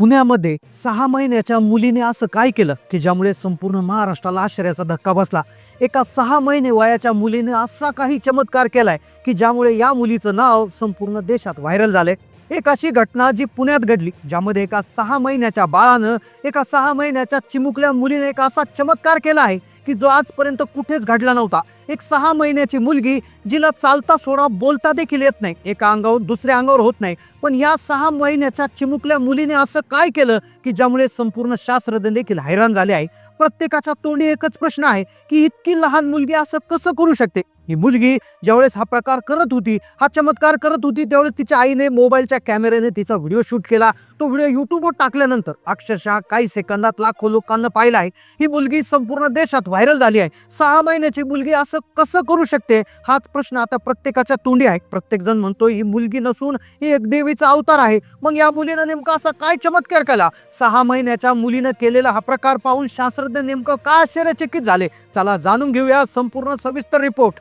पुण्यामध्ये सहा महिन्याच्या मुलीने असं काय केलं की ज्यामुळे संपूर्ण महाराष्ट्राला आश्चर्याचा धक्का बसला? एका सहा महिने वयाच्या मुलीने असा काही चमत्कार केलाय की ज्यामुळे या मुलीचं नाव संपूर्ण देशात व्हायरल झालंय. एक अशी घटना जी पुण्यात घडली ज्यामध्ये एका सहा महिन्याच्या बाळानं एका सहा महिन्याच्या चिमुकल्या मुलीने एक असा चमत्कार केला आहे की जो आजपर्यंत कुठेच घडला नव्हता. एक सहा महिन्याची मुलगी जिला चालता सोडा बोलता देखील येत नाही. एका अंगावर दुसऱ्या अंगावर होत नाही. पण या सहा महिन्याच्या चिमुकल्या मुलीने असं काय केलं की ज्यामुळे संपूर्ण शास्त्रज्ञ देखील हैराण झाले आहे? प्रत्येकाच्या तोंडी एकच प्रश्न आहे की इतकी लहान मुलगी असं कसं करू शकते? ही मुलगी ज्यावेळेस हा प्रकार करत होती हा चमत्कार करत होती त्यावेळेस तिच्या आईने मोबाईलच्या कॅमेऱ्याने तिचा व्हिडिओ शूट केला. तो व्हिडिओ युट्यूबवर टाकल्यानंतर अक्षरशः काही सेकंदात लाखो लोकांना पाहिला आहे. ही मुलगी संपूर्ण देशात व्हायरल झाली आहे. सहा महिन्याची मुलगी असं कसं करू शकते? हाच प्रश्न आता प्रत्येकाच्या तोंडी आहे. प्रत्येकजण म्हणतो ही मुलगी नसून ही एक देवीचा अवतार आहे. मग या मुलीनं नेमका असा काय चमत्कार केला? सहा महिन्याच्या मुलीनं केलेला हा प्रकार पाहून शास्त्रज्ञ नेमकं का आश्चर्यचकित झाले? चला जाणून घेऊया संपूर्ण सविस्तर रिपोर्ट.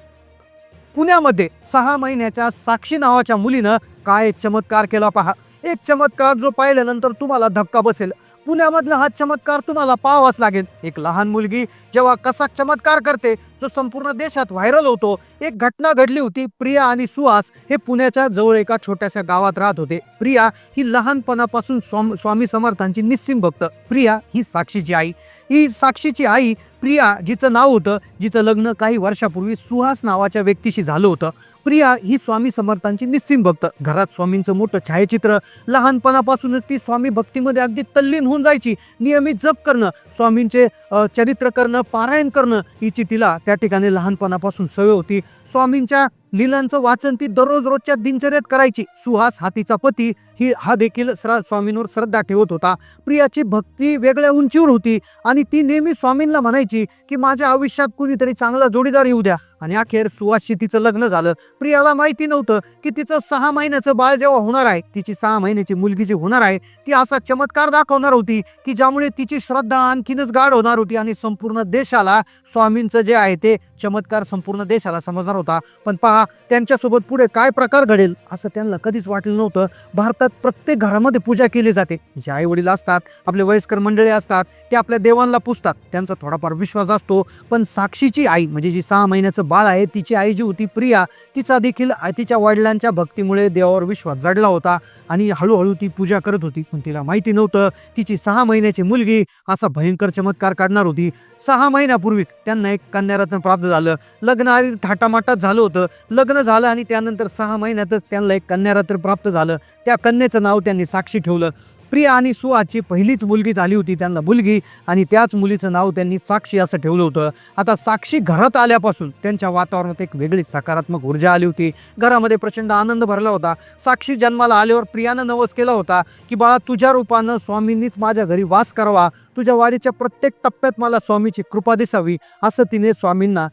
पुण्यामध्ये सहा महिन्याच्या साक्षी नावाच्या मुलीनं काय चमत्कार केला पहा. एक चमत्कार जो पाहिल्यानंतर तुम्हाला धक्का बसेल. पुण्यामधला हा चमत्कार तुम्हाला पाहावाच लागेल. एक लहान मुलगी जेव्हा कसा चमत्कार करते जो संपूर्ण देशात व्हायरल होतो एक घटना घडली होती प्रिया आणि सुहास हे पुण्याच्या जवळ एका छोट्याशा गावात राहत होते. प्रिया ही लहानपणापासून स्वाम स्वामी समर्थांची निस्सिम भक्त. प्रिया ही साक्षीची आई. ही साक्षीची आई प्रिया जिचं नाव होतं जिचं लग्न काही वर्षापूर्वी सुहास नावाच्या व्यक्तीशी झालं होतं प्रिया ही स्वामी समर्थांची निस्सिम भक्त. घरात स्वामींचं मोठं छायाचित्र लहानपणापासूनच ती स्वामी भक्तीमध्ये अगदी तल्लीन होऊन जायची. नियमित जप करणं स्वामींचे चरित्र करणं पारायण करणं हिची तिला त्या ठिकाणी लहानपणापासून सवय होती. स्वामींच्या लिलांचं वाचन ती दररोज रोजच्या दिनचर्यात करायची. सुहास हातीचा पती ही हा देखील श्रा स्वामींवर श्रद्धा ठेवत होता. प्रियाची भक्ती वेगळ्या उंचीवर होती आणि ती नेहमी स्वामींना म्हणायची की माझ्या आयुष्यात कुणीतरी चांगला जोडीदार येऊ द्या. आणि अखेर सुहासशी तिचं लग्न झालं. प्रियाला माहिती नव्हतं की तिचं सहा महिन्याचं बाळ जेव्हा होणार आहे तिची सहा महिन्याची मुलगी जी होणार आहे ती असा चमत्कार दाखवणार होती की ज्यामुळे तिची श्रद्धा आणखीनच गाढ होणार होती आणि संपूर्ण देशाला स्वामींचं जे आहे ते चमत्कार संपूर्ण देशाला समजणार होता. पण पहा त्यांच्यासोबत पुढे काय प्रकार घडेल असं त्यांना कधीच वाटलं नव्हतं. भारतात प्रत्येक घरामध्ये पूजा केली जाते. जे आई वडील असतात आपले वयस्कर मंडळी असतात ते आपल्या देवांना पुजतात. त्यांचा थोडाफार विश्वास असतो. पण साक्षीची आई म्हणजे जी सहा महिन्याचं बाळ आहे तिची आई जी होती प्रिया तिचा देखील तिच्या वडिलांच्या भक्तीमुळे देवावर विश्वास जडला होता आणि हळूहळू ती पूजा करत होती. पण तिला माहिती नव्हतं तिची सहा महिन्याची मुलगी असा भयंकर चमत्कार काढणार होती. सहा महिन्यापूर्वीच त्यांना एक कन्यारत्न प्राप्त झालं. लग्न आधी थाटामाटात झालं होतं. लग्न झालं आणि त्यानंतर सहा महिन्यातच त्यांना एक कन्यारत्न प्राप्त झालं. त्या कन्याचं नाव त्यांनी साक्षी ठेवलं. प्रिया आणि सुहाची पहिलीच मुलगी झाली होती त्यांना मुलगी आणि त्याच मुलीचं नाव त्यांनी साक्षी असं ठेवलं होतं. आता साक्षी घरात आल्यापासून त्यांच्या वातावरणात एक वेगळी सकारात्मक ऊर्जा आली होती. घरामध्ये प्रचंड आनंद भरला होता. साक्षी जन्माला आल्यावर प्रियानं नवस केला होता की बाळा तुझ्या रूपानं स्वामींनीच माझ्या घरी वास करावा. तुझ्या वाढीच्या प्रत्येक टप्प्यात मला स्वामीची कृपा दिसावी असं तिने स्वामींना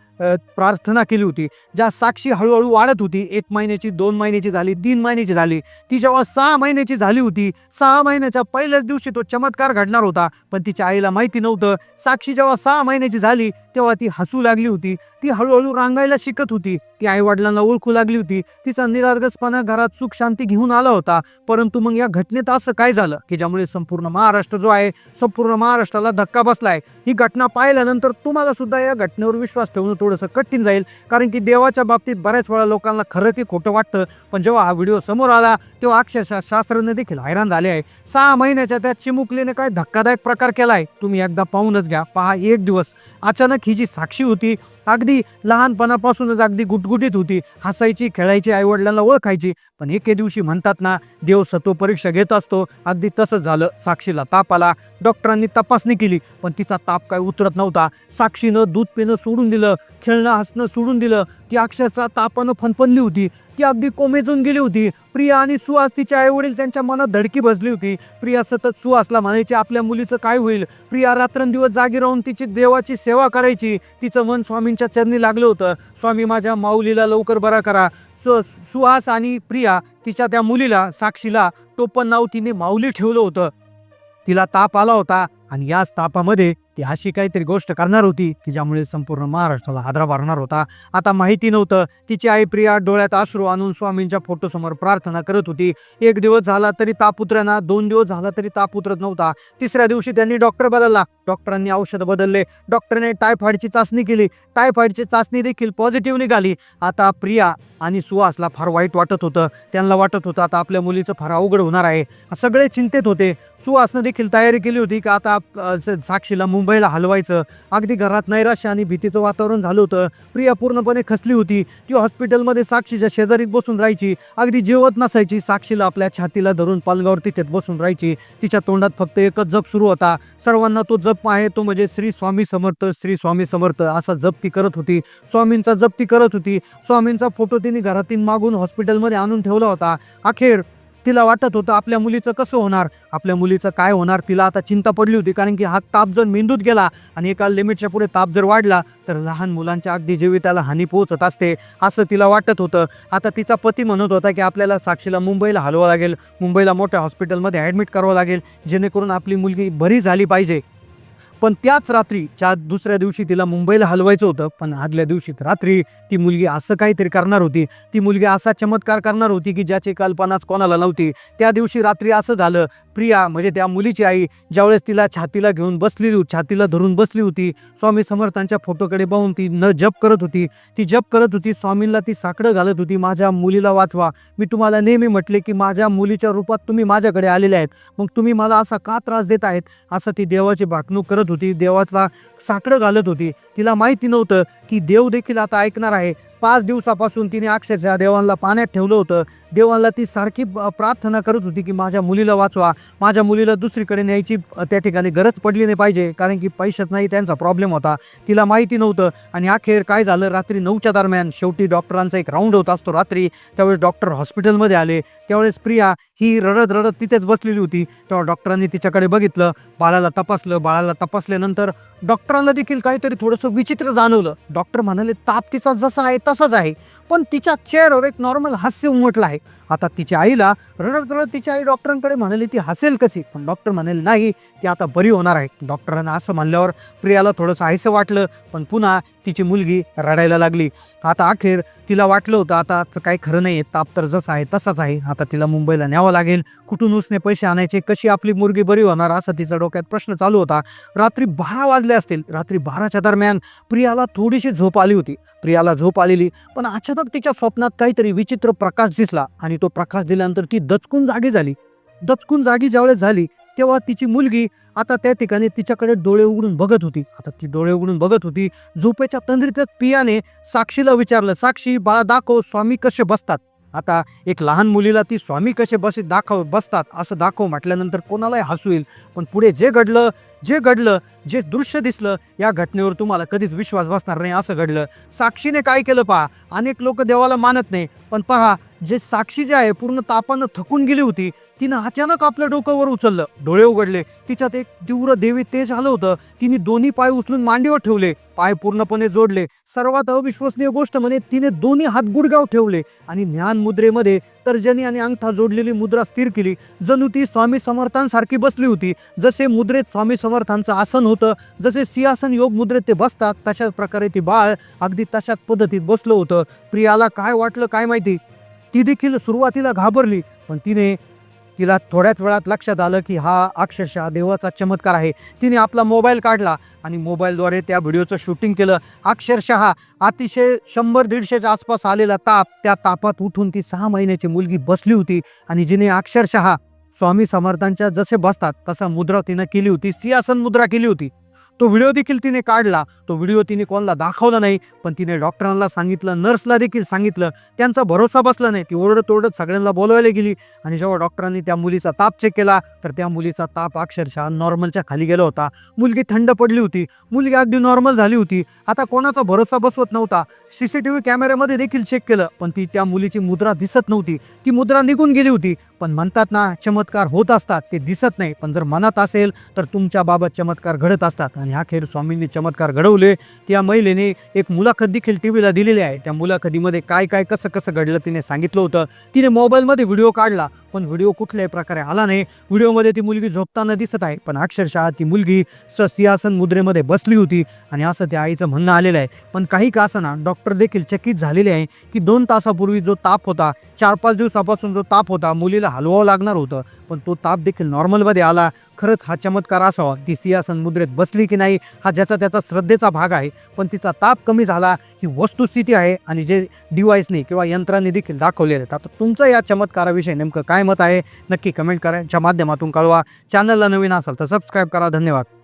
प्रार्थना केली होती. ज्या साक्षी हळूहळू वाढत होती एक महिन्याची दोन महिन्याची झाली तीन महिन्याची झाली. ती जेव्हा सहा महिन्याची झाली होती सहा महिन्याच्या पहिल्याच दिवशी तो चमत्कार घडणार होता. पण तिच्या आईला माहिती नव्हतं. साक्षी जेव्हा सहा महिन्याची झाली तेव्हा ती हसू लागली होती. ती हळूहळू रांगायला शिकत होती. ती आई वडिलांना ओळखू लागली होती. तिचा निरागसपणा घरात सुख शांती घेऊन आला होता. परंतु मग या घटनेत असं काय झालं की ज्यामुळे संपूर्ण महाराष्ट्र जो आहे संपूर्ण महाराष्ट्राला धक्का बसलाय. ही घटना पाहिल्यानंतर तुम्हाला सुद्धा या घटनेवर विश्वास ठेवणं थोडंसं कठीण जाईल. कारण की देवाच्या बाबतीत बऱ्याच वेळा लोकांना खरं की खोटं वाटतं. पण जेव्हा हा व्हिडिओ समोर आला तेव्हा अक्षरशः शास्त्रज्ञ देखील हैराण झाले आहे. सहा महिन्याच्या त्या चिमुकलीने काय धक्कादायक प्रकार केलाय तुम्ही एकदा पाहूनच घ्या. पहा एक दिवस. अचानक ही जी साक्षी होती अगदी लहानपणापासूनच अगदी गुटगुटीत होती. हसायची खेळायची आईवडिलांना ओळखायची. पण एके दिवशी म्हणतात ना देव सत्व परीक्षा घेत असतो. अगदी तसंच झालं. साक्षीला ताप आला. डॉक्टरांनी ताप तपासणी केली पण तिचा ताप काय उतरत नव्हता. साक्षीनं दूध पिणं सोडून दिलं खेळणं हसणं सोडून दिलं. ती अक्षरशः तापानं फनफनली होती. ती अगदी कोमेजून गेली होती. प्रिया आणि सुहास तिच्या आईवडील त्यांच्या मनात धडकी बसली होती. प्रिया सतत सुहासला म्हणायची आपल्या मुलीचं काय होईल? प्रिया रात्रंदिवस जागी राहून तिची देवाची सेवा करायची. तिचं मन स्वामींच्या चरणी लागलं होतं. स्वामी माझ्या माऊलीला लवकर बरा करा. स सुहास आणि प्रिया तिच्या त्या मुलीला साक्षीला टोपण नाव तिने माऊली ठेवलं होतं. तिला ताप आला होता. आणि याच तापामध्ये ती अशी काहीतरी गोष्ट करणार होती की ज्यामुळे संपूर्ण महाराष्ट्राला हादरा भरणार होता. आता माहिती नव्हतं. तिची आई प्रिया डोळ्यात अश्रू आणून स्वामींच्या फोटोसमोर प्रार्थना करत होती. एक दिवस झाला तरी ताप उतरेना दोन दिवस झाला तरी ताप उतरत नव्हता. तिसऱ्या दिवशी त्यांनी डॉक्टर बदलला. डॉक्टरांनी औषध बदलले. डॉक्टरने टायफॉईडची चाचणी केली. टायफॉईडची चाचणी देखील पॉझिटिव्ह निघाली. आता प्रिया आणि सुहासला फार वाईट वाटत होतं. त्यांना वाटत होतं आता आपल्या मुलीचं फार अवघड होणार आहे. सगळे चिंतेत होते. सुहासनं देखील तयारी केली होती की आता साक्षीला मुंबई मुंबईला हलवायचं. अगदी घरात नैराश्य आणि भीतीचं वातावरण झालं होतं. प्रिया पूर्णपणे खचली होती. ती हॉस्पिटलमध्ये साक्षीच्या शेजारीत बसून राहायची. अगदी जेवत नसायची. साक्षीला आपल्या छातीला धरून पालगावर तिथेच बसून राहायची. तिच्या तोंडात फक्त एकच जप सुरू होता. सर्वांना तो जप आहे. तो म्हणजे श्री स्वामी समर्थ श्री स्वामी समर्थ असा जप ती करत होती. स्वामींचा जप ती करत होती. स्वामींचा फोटो तिने घरातून मागून हॉस्पिटलमध्ये आणून ठेवला होता. अखेर तिला वाटत होतं आपल्या मुलीचं कसं होणार? आपल्या मुलीचं काय होणार? तिला आता चिंता पडली होती कारण की हा ताप जर मेंदूत गेला आणि एका लिमिटच्या पुढे ताप जर वाढला तर लहान मुलांच्या अगदी जीविताला हानी पोहोचत असते असं तिला वाटत होतं. आता तिचा पती म्हणत होता की आपल्याला साक्षीला मुंबईला हलवावं लागेल मुंबईला मोठ्या हॉस्पिटलमध्ये ॲडमिट करावं लागेल जेणेकरून आपली मुलगी बरी झाली पाहिजे. पण त्याच रात्री ज्या दुसऱ्या दिवशी तिला मुंबईला हलवायचं होतं पण आदल्या दिवशी रात्री ती मुलगी असं काहीतरी करणार होती. ती मुलगी असा चमत्कार करणार होती की ज्याची कल्पनाच कोणाला नव्हती. त्या दिवशी रात्री असं झालं प्रिया म्हणजे त्या मुलीची आई ज्यावेळेस तिला छातीला घेऊन बसलेली होती छातीला धरून बसली होती स्वामी समर्थांच्या फोटोकडे पाहून ती न जप करत होती. ती जप करत होती स्वामींना ती साकडं घालत होती माझ्या मुलीला वाचवा. मी तुम्हाला नेहमी म्हटले की माझ्या मुलीच्या रूपात तुम्ही माझ्याकडे आलेले आहेत. मग तुम्ही मला असा का त्रास देत आहेत? असं ती देवाची भाकणूक करत होती देवाचा साकडं घालत होती. तिला माहिती नव्हतं की देव देखील आता ऐकणार आहे. पाच दिवसापासून तिने अक्षरशः देवांना पाण्यात ठेवलं होतं. देवांना ती सारखी प्रार्थना करत होती की माझ्या मुलीला वाचवा. माझ्या मुलीला दुसरीकडे न्यायची त्या ठिकाणी गरज पडली नाही पाहिजे कारण की पैशात नाही त्यांचा प्रॉब्लेम होता. तिला माहिती नव्हतं. आणि अखेर काय झालं? रात्री नऊच्या दरम्यान शेवटी डॉक्टरांचा एक राऊंड होत असतो रात्री. त्यावेळेस डॉक्टर हॉस्पिटलमध्ये आले. त्यावेळेस प्रिया ही रडत रडत तिथेच बसलेली होती. तेव्हा डॉक्टरांनी तिच्याकडे बघितलं. बाळाला तपासलं. बाळाला तपासल्यानंतर डॉक्टरांना देखील काहीतरी थोडंसं विचित्र जाणवलं. डॉक्टर म्हणाले ताप तिचा जसा आहे तसाच आहे. पण तिच्या चेहऱ्यावर एक नॉर्मल हास्य उमटलं आहे. आता तिच्या आईला रडत रडत तिची आई डॉक्टरांकडे म्हणाली ती हसेल कशी? पण डॉक्टर म्हणाले नाही ती आता बरी होणार आहे. डॉक्टरांना असं म्हणल्यावर प्रियाला थोडंसं आयसं वाटलं पण पुन्हा तिची मुलगी रडायला लागली. आता अखेर तिला वाटलं होतं आता काही खरं नाही आहे ताप तर जसा आहे तसाच आहे. आता तिला मुंबईला न्यावं लागेल. कुठून उसने पैसे आणायचे कशी आपली मुलगी बरी होणार असा तिचा डोक्यात प्रश्न चालू होता. रात्री बारा वाजले असतील. रात्री बाराच्या दरम्यान प्रियाला थोडीशी झोप आली होती. प्रियाला झोप आलेली पण अचानक तिच्या स्वप्नात काहीतरी विचित्र प्रकाश दिसला आणि तो प्रकाश दिल्यानंतर ती दचकून जागी झाली. दचकून जागी ज्यावेळेस झाली तेव्हा तिची मुलगी आता त्या ठिकाणी तिच्याकडे डोळे उघडून बघत होती. आता ती डोळे उघडून बघत होती. झोपेच्या तंद्रीतच पियाने साक्षीला विचारलं साक्षी बाळा दाखव स्वामी कसे बसतात? आता एक लहान मुलीला ती स्वामी कसे बसे दाखव बसतात असं दाखव म्हटल्यानंतर कोणालाही हसू येईल. पण पुढे जे घडलं जे घडलं जे दृश्य दिसलं या घटनेवर तुम्हाला कधीच विश्वास बसणार नाही असं घडलं. साक्षीने काय केलं पहा अनेक लोक देवाला मानत नाही पण पहा जे साक्षी जे आहे पूर्ण तापानं थकून गेली होती तिनं अचानक आपल्या डोक्यावर उचललं. डोळे उघडले तिच्यात एक तीव्र देवी तेज आलं होतं तिने दोन्ही पाय उचलून मांडीवर ठेवले पाय पूर्णपणे जोडले. सर्वात अविश्वसनीय गोष्ट म्हणजे तिने दोन्ही हात गुडगाव ठेवले आणि ज्ञान मुद्रेमध्ये तर्जनी आणि अंगठा जोडलेली मुद्रा स्थिर केली. जणू ती स्वामी समर्थांसारखी बसली होती जसे मुद्रेत स्वामी समर्थांचं आसन होतं. जसे सिंहासन योग मुद्रेत ते बसतात तशाच प्रकारे ती बाळ अगदी तशाच पद्धतीत बसलं होतं. प्रियाला काय वाटलं काय माहिती? ती देखील सुरुवातीला घाबरली पण तिने तिला थोड्याच वेळात लक्षात आलं की हा अक्षरशः देवाचा चमत्कार आहे. तिने आपला मोबाईल काढला आणि मोबाईलद्वारे त्या व्हिडिओचं शूटिंग केलं. अक्षरशः अतिशय शंभर दीडशेच्या आसपास आलेला ताप त्या तापात उठून ती सहा महिन्याची मुलगी बसली होती आणि जिने अक्षरशः स्वामी समर्थांच्या जसे बसतात तसा मुद्रा तिनं केली होती सिंहासन मुद्रा केली होती. तो व्हिडिओ देखील तिने काढला. तो व्हिडिओ तिने कोणाला दाखवला नाही पण तिने डॉक्टरांना सांगितलं नर्सला देखील सांगितलं. त्यांचा भरोसा बसला नाही. ती ओरडत ओरडत सगळ्यांना बोलवायला गेली आणि जेव्हा डॉक्टरांनी त्या मुलीचा ताप चेक केला तर त्या मुलीचा ताप अक्षरशः नॉर्मलच्या खाली गेला होता. मुलगी थंड पडली होती. मुलगी अगदी नॉर्मल झाली होती. आता कोणाचा भरोसा बसवत नव्हता. सी सी टी व्ही कॅमेऱ्यामध्ये देखील चेक केलं पण ती त्या मुलीची मुद्रा दिसत नव्हती. ती मुद्रा निघून गेली होती. पण म्हणतात ना चमत्कार होत असतात ते दिसत नाही. पण जर मनात असेल तर तुमच्याबाबत चमत्कार घडत असतात. आणि अखेर स्वामींनी चमत्कार घडवले. त्या महिलेने एक मुलाखत देखील टी व्हीला दिलेली आहे. त्या मुलाखतीमध्ये काय काय कसं कसं घडलं तिने सांगितलं होतं. तिने मोबाईलमध्ये व्हिडिओ काढला. पण व्हिडिओ कुठल्याही प्रकारे आला नाही. व्हिडिओमध्ये ती मुलगी झोपताना दिसत आहे पण अक्षरशः ती मुलगी स सिंहासन मुद्रेमध्ये बसली होती आणि असं त्या आईचं म्हणणं आलेलं आहे. पण काही का असं डॉक्टर देखील चकित झालेले आहे की दोन तासापूर्वी जो ताप होता चार पाच दिवसापासून जो ताप होता मुलीला हलवावं लागणार होतं पण तो ताप देखील नॉर्मलमध्ये आला. खरंच हा चमत्कार असावा ती सिंहासन मुद्रेत बसली की नाही हा ज्याचा त्याचा श्रद्धेचा भाग आहे पण तिचा ताप कमी झाला ही वस्तुस्थिती आहे आणि जे डिव्हाइसने किंवा यंत्रांनी देखील दाखवलेले आहेत आता तुमचं या चमत्काराविषयी नेमकं काय मत आहे नक्की कमेंट करायच्या माध्यमातून कळवा. चॅनलला नवीन असाल तर सबस्क्राईब करा. धन्यवाद.